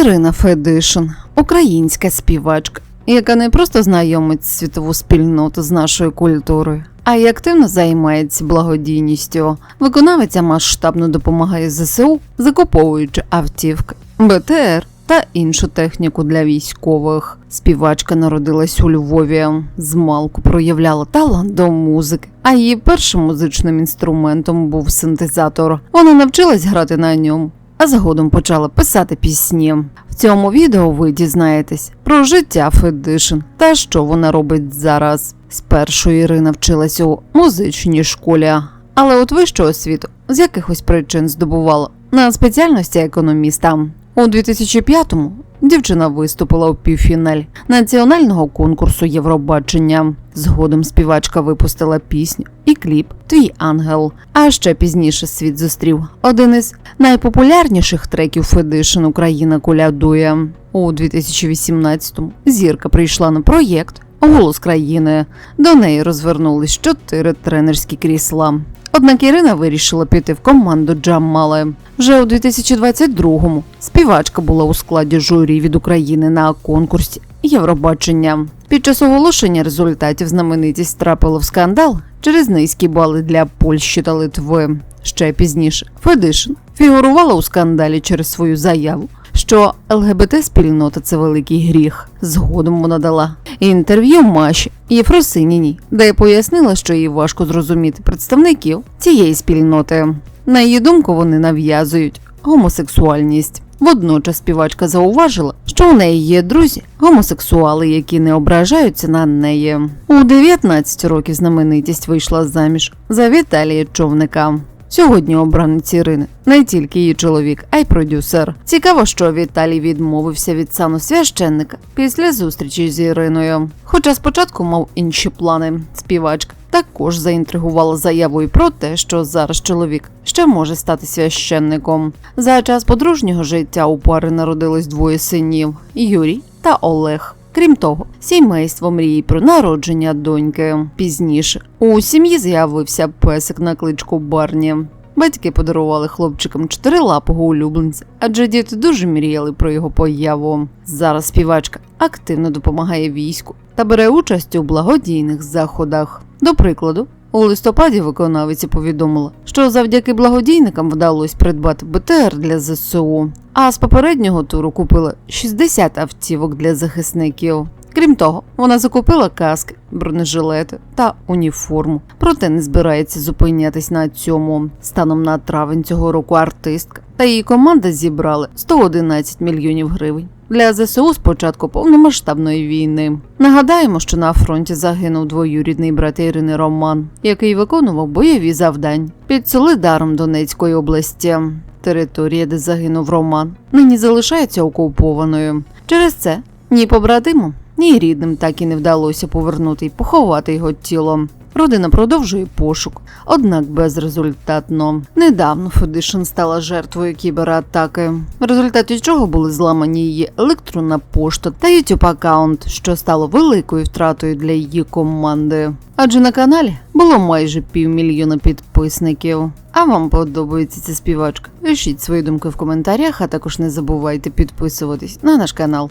Ірина Федишин, українська співачка, яка не просто знайомить світову спільноту з нашою культурою, а й активно займається благодійністю. Виконавиця масштабно допомагає ЗСУ, закуповуючи автівки, БТР та іншу техніку для військових. Співачка народилась у Львові. Змалку проявляла талант до музики, а її першим музичним інструментом був синтезатор. Вона навчилась грати на ньому, а згодом почала писати пісні. В цьому відео ви дізнаєтесь про життя Федишин та що вона робить зараз. Спершу Ірина вчилась у музичній школі, але от вищу освіту з якихось причин здобувала на спеціальності економіста. У 2005-му дівчина виступила у півфіналі національного конкурсу Євробачення. Згодом співачка випустила пісню і кліп Твій ангел. А ще пізніше світ зустрів один із найпопулярніших треків Федишин Україна колядує. У 2018-му зірка прийшла на проєкт Голос країни. До неї розвернулись чотири тренерські крісла. Однак Ірина вирішила піти в команду Джамали. Вже у 2022-му співачка була у складі журі від України на конкурсі Євробачення. Під час оголошення результатів знаменитість трапила в скандал через низькі бали для Польщі та Литви. Ще пізніше Федишин фігурувала у скандалі через свою заяву, що ЛГБТ-спільнота це великий гріх. Згодом вона дала інтерв'ю Маші Єфросиніній, де пояснила, що їй важко зрозуміти представників цієї спільноти. На її думку, вони нав'язують гомосексуальність. Водночас співачка зауважила, що у неї є друзі гомосексуали, які не ображаються на неї. У 19 років знаменитість вийшла заміж за Віталія Човника. Сьогодні обранець Ірини не тільки її чоловік, а й продюсер. Цікаво, що Віталій відмовився від сану священника після зустрічі з Іриною. Хоча спочатку мав інші плани. Співачка також заінтригувала заявою про те, що зараз чоловік ще може стати священником. За час подружнього життя у пари народилось двоє синів Юрій та Олег. Крім того, сімейство мріє про народження доньки. Пізніше у сім'ї з'явився песик на кличку Барні. Батьки подарували хлопчикам чотирилапого улюбленця, адже діти дуже мріяли про його появу. Зараз співачка активно допомагає війську та бере участь у благодійних заходах. До прикладу, у листопаді виконавиці повідомила, що завдяки благодійникам вдалося придбати БТР для ЗСУ, а з попереднього туру купила 60 автівок для захисників. Крім того, вона закупила каски, бронежилети та уніформу. Проте не збирається зупинятись на цьому. Станом на травень цього року артистка та її команда зібрали 111 мільйонів гривень. Для ЗСУ з початку повномасштабної війни нагадаємо, що на фронті загинув двоюрідний брат Ірини Роман, який виконував бойові завдання під Солидаром Донецької області. Територія, де загинув Роман, нині залишається окупованою. Через це ні побратимам, ні рідним так і не вдалося повернути і поховати його тіло. Родина продовжує пошук, однак безрезультатно. Недавно Федишин стала жертвою кібератаки, в результаті чого були зламані її електронна пошта та youtube аккаунт, що стало великою втратою для її команди. Адже на каналі було майже півмільйона підписників. А вам подобається ця співачка? Пишіть свої думки в коментарях, а також не забувайте підписуватись на наш канал.